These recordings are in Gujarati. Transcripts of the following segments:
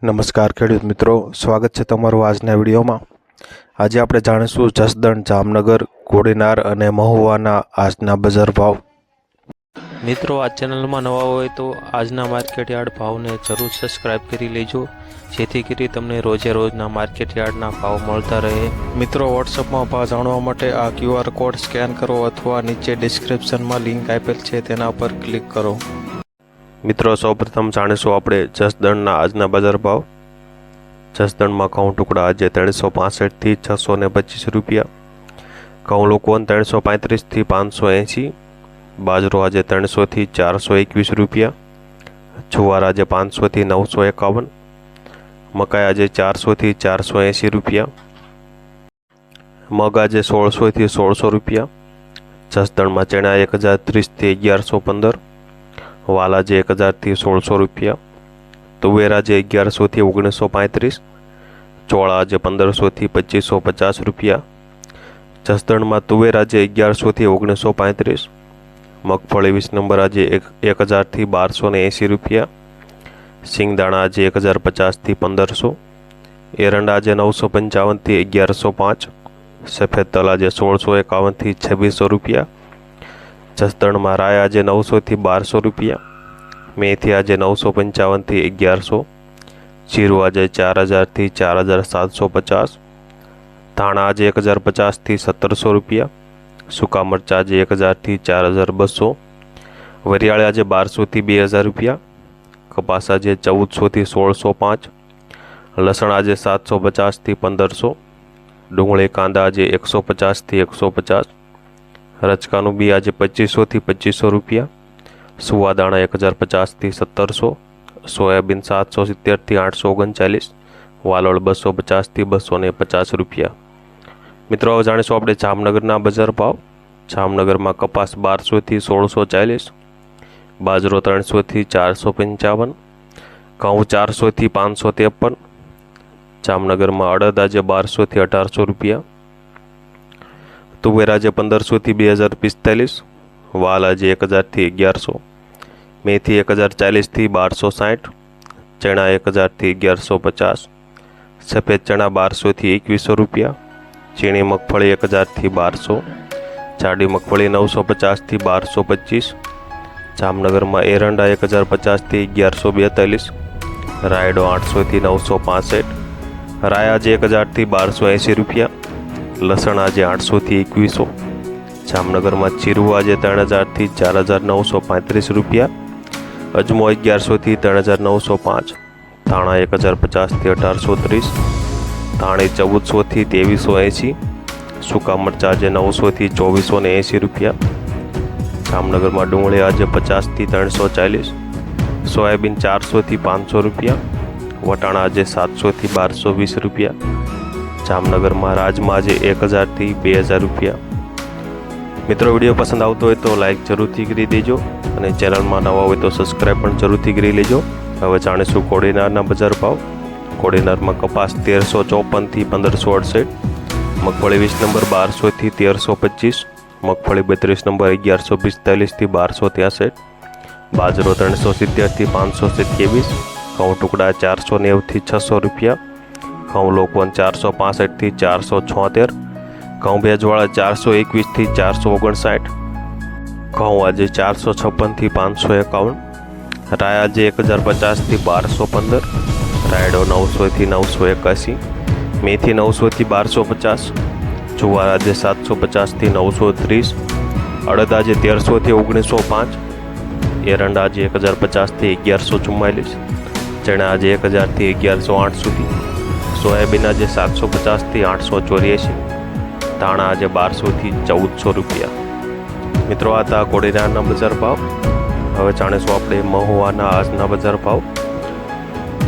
નમસ્કાર ખેડૂત મિત્રો, સ્વાગત છે તમારું આજના વિડીયોમાં. આજે આપણે જાણીશું જસદણ, જામનગર કોડીનાર અને મહુવાના આજના બજાર ભાવ. મિત્રો, આ ચેનલમાં નવા હોય તો આજના માર્કેટ યાર્ડ ભાવને જરૂર સબસ્ક્રાઇબ કરી લેજો. જેથી કરી તમને રોજે રોજના માર્કેટ યાર્ડના ભાવ મળતા રહે. મિત્રો વોટ્સઅપમાં ભાવ જાણવા માટે આ ક્યુઆર કોડ સ્કેન કરો અથવા નીચે ડિસ્ક્રિપ્શનમાં લિંક આપેલ છે, તેના પર ક્લિક કરો. મિત્રો, સૌપ્રથમ જાણીશું આપણે જસદણના આજના બજાર ભાવ. જસદણમાં ઘઉં ટુકડા આજે ત્રણસો પાસઠથી છસો ને પચીસ રૂપિયા. ઘઉં લોકોન ત્રણસો પાંત્રીસથી પાંચસો એંશી. બાજરો આજે ત્રણસોથી ચારસો એકવીસ રૂપિયા. જુવાર આજે પાંચસોથી નવસો એકાવન. મકાઈ આજે ચારસોથી ચારસો એંશી રૂપિયા. મગ આજે સોળસોથી સોળસો રૂપિયા. જસદણમાં ચણા એક હજાર ત્રીસથી અગિયારસો પંદર. વાલ જે એક હજારથી સોળસો રૂપિયા તુવેર આજે અગિયારસોથી ઓગણીસો પાંત્રીસ ચોળા આજે પંદરસોથી પચીસો પચાસ રૂપિયા, જસદણમાં તુવેરાજે અગિયારસોથી ઓગણીસો પાંત્રીસ, મગફળી વીસ નંબર આજે એક એક હજારથી બારસો ને એંસી રૂપિયા સિંગદાણા આજે એક હજાર પચાસથી પંદરસો એરંડા આજે નવસો પંચાવનથી અગિયારસો પાંચ, સફેદ તલ આજે સોળસો એકાવનથી છવ્વીસો રૂપિયા જસદણમાં રાય આજે નવસોથી બારસો રૂપિયા, મેથી આજે નવસો પંચાવનથી અગિયારસો, જીરું આજે ચાર હજારથી ચાર હજાર સાતસો પચાસ, ધાણા આજે એક હજાર પચાસથી સત્તરસો રૂપિયા, સૂકા મરચાં આજે એક હજારથી ચાર હજાર બસો, વરિયાળી આજે બારસોથી બે હજાર રૂપિયા, કપાસ આજે ચૌદસોથી સોળસો પાંચ, લસણ આજે સાતસો પચાસથી પંદરસો, ડુંગળી કાંદા આજે એકસો પચાસથી એકસો પચાસ રચકાનું બી આજે પચીસોથી પચીસો રૂપિયા. સુવાદાણા એક હજાર પચાસથી સત્તરસો. સોયાબીન સાતસો સિત્તેરથી આઠસો ઓગણચાલીસ. વાલોળ બસો પચાસથી બસો ને પચાસ રૂપિયા. મિત્રો, હવે જાણીશું આપણે જામનગરના બજાર ભાવ. જામનગરમાં કપાસ બારસોથી સોળસો ચાલીસ. બાજરો ત્રણસોથી ચારસો પંચાવન. ઘઉં ચારસોથી પાંચસો ત્રેપન. જામનગરમાં અડદ આજે બારસોથી અઢારસો રૂપિયા. તુવેર આજે પંદરસોથી બે હજાર પિસ્તાલીસ, વાલ આજે એક હજારથી અગિયારસો, મેથી એક હજાર ચાલીસથી બારસો સાઠ, ચણા એક હજારથી અગિયારસો પચાસ, સફેદ ચણા બારસોથી એકવીસો રૂપિયા, ચીણી મગફળી એક હજારથી બારસો, જાડી મગફળી નવસો પચાસથી બારસો પચીસ, જામનગરમાં એરંડા એક હજાર પચાસથી અગિયારસો બેતાલીસ, રાયડો આઠસોથી નવસો પાસઠ, રાય આજે એક હજારથી બારસો એંસી રૂપિયા લસણ આજે આઠસોથી એકવીસો. જામનગરમાં ચીરું આજે ત્રણ હજારથી ચાર હજાર નવસો પાંત્રીસ રૂપિયા. અજમો અગિયારસોથી ત્રણ હજાર નવસો પાંચ. ધાણા એક હજાર પચાસથી અઢારસો ત્રીસ. થાણે ચૌદસોથી ત્રેવીસો એંસી સૂકા મરચાં આજે નવસોથી ચોવીસો ને એંસી રૂપિયા. જામનગરમાં ડુંગળી આજે પચાસથી ત્રણસો ચાલીસ. સોયાબીન ચારસોથી પાંચસો રૂપિયા. વટાણા આજે સાતસોથી બારસો વીસ રૂપિયા. જામનગરમાં રાજમાં આજે એક હજારથી બે હજાર રૂપિયા. મિત્રો, વીડિયો પસંદ આવતો હોય તો લાઇક જરૂરથી કરી દેજો અને ચેનલમાં નવા હોય તો સબસ્ક્રાઈબ પણ જરૂરથી કરી લેજો. હવે જાણીશું કોડીનારના બજાર ભાવ. કોડીનારમાં કપાસ તેરસો ચોપનથી પંદરસો અડસઠ, મગફળી વીસ નંબર બારસોથી તેરસો પચીસ, મગફળી બત્રીસ નંબર અગિયારસો પિસ્તાલીસથી બારસો ત્યાસઠ બાજરો ત્રણસો સિત્તેરથી પાંચસો સત્યાવીસ, ઘઉં ટુકડા ચારસો નેવથી છસો રૂપિયા ઘઉં લોકવન ચારસો પાસઠથી ચારસો છોતેર ઘઉં ભેજવાળા ચારસો એકવીસથી ચારસો ઓગણસાઠ ઘઉં આજે ચારસો છપ્પનથી પાંચસો એકાવન, રાય આજે એક હજાર પચાસથી બારસો પંદર, રાયડો નવસોથી નવસો એકાસી, મેથી નવસોથી બારસો પચાસ, જુવાર આજે સાતસો પચાસથી નવસો ત્રીસ, અડદ આજે તેરસોથી ઓગણીસો પાંચ, એરંડા આજે એક હજાર પચાસથી અગિયારસો ચુમ્માલીસ, ચણા આજે એક હજારથી અગિયારસો આઠ સુધી. સોયાબીન આજે સાતસો પચાસથી આઠસો ચોર્યાસી, ધાણા આજે બારસોથી ચૌદસો રૂપિયા. મિત્રો, આ હતા કોડીનારના બજાર ભાવ. હવે જાણીશું આપણે મહુવાના આજના બજાર ભાવ.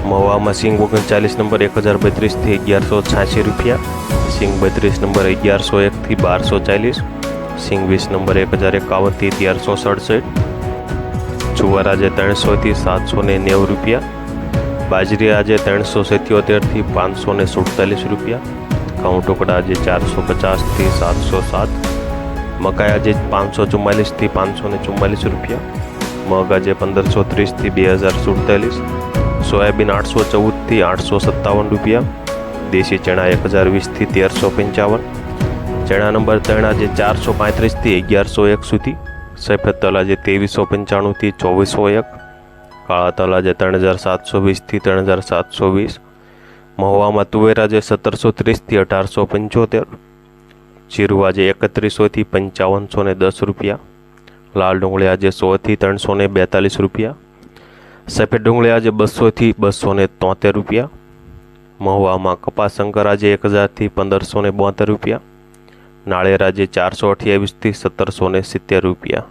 મહુવામાં સિંગ ઓગણચાલીસ નંબર એક હજાર બત્રીસથી અગિયારસો છ્યાસી રૂપિયા. સિંગ બત્રીસ નંબર અગિયારસો એકથી બારસો ચાલીસ. સિંગ વીસ નંબર એક હજાર એકાવનથી અગિયારસો સડસઠ. જુવાર આજે ત્રણસોથી સાતસો ને નેવું રૂપિયા. બાજરી આજે ત્રણસો સિત્યોતેરથી પાંચસો ને સુડતાલીસ રૂપિયા. ઘઉં ટુકડા આજે ચારસો પચાસથી સાતસો સાત. મકાઈ આજે પાંચસો ચુમ્માલીસથી પાંચસો ને ચુમ્માલીસ રૂપિયા. મગ આજે પંદરસો ત્રીસથી બે હજાર સુડતાલીસ. સોયાબીન આઠસો ચૌદથી આઠસો સત્તાવન રૂપિયા. દેશી ચણા એક હજાર વીસથી તેરસો પંચાવન. ચણા નંબર ત્રણ આજે ચારસો પાંત્રીસથી અગિયારસો એક સુધી. સફેદ તલ આજે ત્રેવીસો પંચાણુંથી ચોવીસો એક. કાળા તલાજે ત્રણ હજાર સાતસો વીસથી ત્રણ હજાર સાતસો વીસ, મહુવામાં તુવેરાજે સત્તરસો ત્રીસથી અઢારસો પંચોતેર જીરું એકત્રીસોથી પંચાવનસો ને દસ રૂપિયા, લાલ ડુંગળી આજે સોથી ત્રણસો ને બેતાલીસ રૂપિયા, સફેદ ડુંગળી આજે બસોથી બસો ને તોતેર રૂપિયા, મહુવામાં કપાસ શંકર આજે એક હજારથી પંદરસો ને બોતેર રૂપિયા, નાળિયેર આજે ચારસો અઠ્યાવીસથી સત્તરસો ને સિત્તેર રૂપિયા.